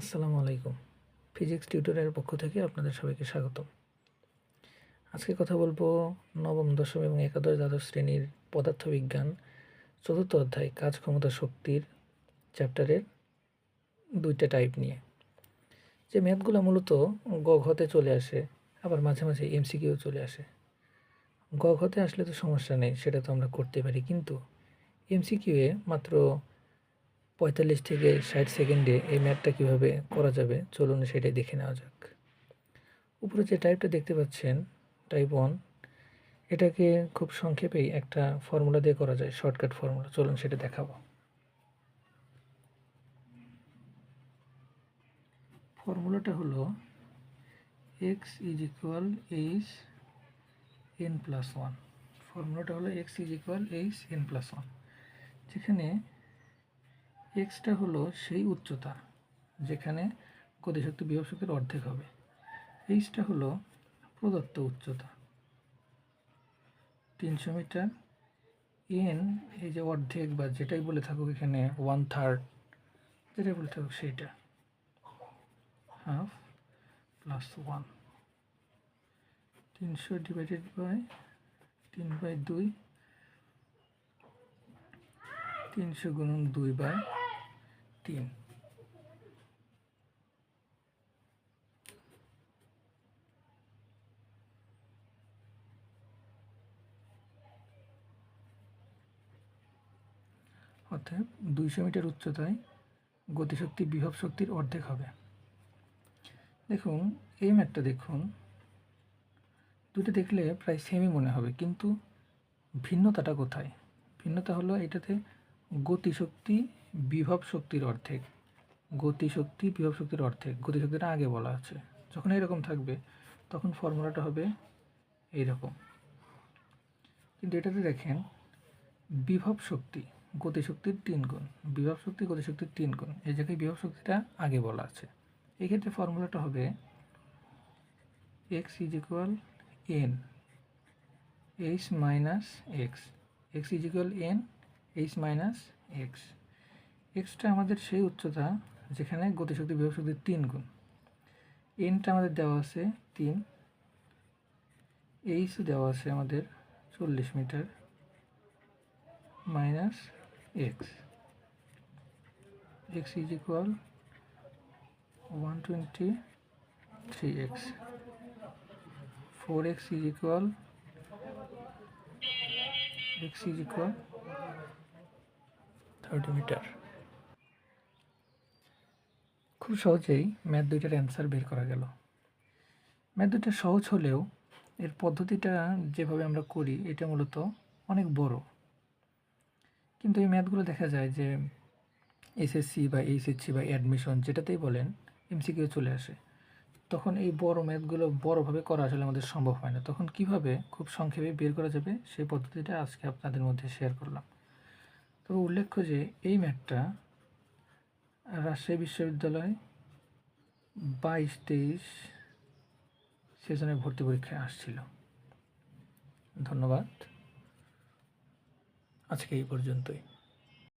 আসসালামু আলাইকুম। ফিজিক্স টিউটোরিয়ালের পক্ষ থেকে আপনাদের সবাইকে স্বাগতম। আজকে কথা বলব নবম, দশম এবং একাদশ দ্বাদশ শ্রেণির পদার্থবিজ্ঞান চতুর্থ অধ্যায় কাজ ক্ষমতা শক্তির চ্যাপ্টারের দুইটা টাইপ নিয়ে। যে ম্যাথগুলো মূলত গ ঘতে চলে আসে, আবার মাঝে মাঝে এমসিকিউ চলে আসে। গ ঘতে আসলে তো সমস্যা নেই, সেটা তো আমরা করতে পারি। কিন্তু এমসিকিউয়ে মাত্র পঁয়তাল্লিশ থেকে ষাট সেকেন্ডে এই ম্যাথটা কীভাবে করা যাবে? চলুন সেটাই দেখে নেওয়া যাক। উপরে যে টাইপটা দেখতে পাচ্ছেন টাইপ ওয়ান এটাকে খুব সংক্ষেপেই একটা ফর্মুলা দিয়ে করা যায় শর্টকাট ফর্মুলা চলুন সেটা দেখাবো। ফর্মুলাটা হলো x is equal h n plus one ফর্মুলাটা হলো x is equal h n plus one যেখানে এক্সটা হলো সেই উচ্চতা যেখানে গতিশক্তি বিভব অর্ধেক হবে। এইচটা হলো প্রদত্ত উচ্চতা। তিনশো মিটার। এন এই যে অর্ধেক বা যেটাই বলে থাকুক এখানে ওয়ান থার্ড যেটাই বলে থাকুক সেইটা। হাফ প্লাস ওয়ান তিনশো ডিভাইডেড বাই তিন বাই দুই। তিনশো গুণন দুই বাই তিন। অর্থাৎ দুইশো মিটার উচ্চতায় গতিশক্তি, বিভব শক্তির অর্ধেক হবে। দেখুন, এই ম্যাটটা দেখুন। দুটো দেখলে প্রায় সেমই মনে হবে, কিন্তু ভিন্নতাটা কোথায়? ভিন্নতা হলো এটাতে গতিশক্তি বিভব শক্তির অর্ধেক গতিশক্তি বিভব শক্তির অর্ধেক গতিশক্তিটা আগে বলা আছে। যখন এরকম থাকবে, তখন ফর্মুলাটা হবে এইরকম। কিন্তু এটাতে দেখেন, বিভব শক্তি গতিশক্তির তিন গুণ, বিভব শক্তি গতিশক্তির তিন গুণ, এই জায়গায় বিভব শক্তিটা আগে বলা আছে। এই ক্ষেত্রে ফর্মুলাটা হবে x is equal n h minus x x is equal n h minus x extra আমাদের সেই উচ্চতা যেখানে গতিশক্তি বিভব শক্তির তিন গুণ। এনটা আমাদের দেওয়া আছে তিন। এইচ দেওয়া আছে আমাদের চল্লিশ metre minus x x is equal one twenty three x four x is equal x is equal thirty metre খুব সহজেই ম্যাথ দুইটার অ্যান্সার বের করা গেল। ম্যাথ দুইটা সহজ হলেও এর পদ্ধতিটা যেভাবে আমরা করি, এটা মূলত অনেক বড়। কিন্তু এই ম্যাথগুলো দেখা যায় যে এসএসসি বা এইচএসসি বা অ্যাডমিশন যেটাতেই বলেন এমসিকিউ চলে আসে। তখন এই বড় ম্যাথগুলো বড়ভাবে করা আসলে আমাদের সম্ভব হয় না। তখন কীভাবে খুব সংক্ষেপে বের করা যাবে সেই পদ্ধতিটা আজকে আপনাদের মধ্যে শেয়ার করলাম। তবে উল্লেখ্য যে এই ম্যাথটা রাজশাহী বিশ্ববিদ্যালয় বাইশ তেইশ সেশনের ভর্তি পরীক্ষায় আসছিল। ধন্যবাদ। আজকে এই পর্যন্তই।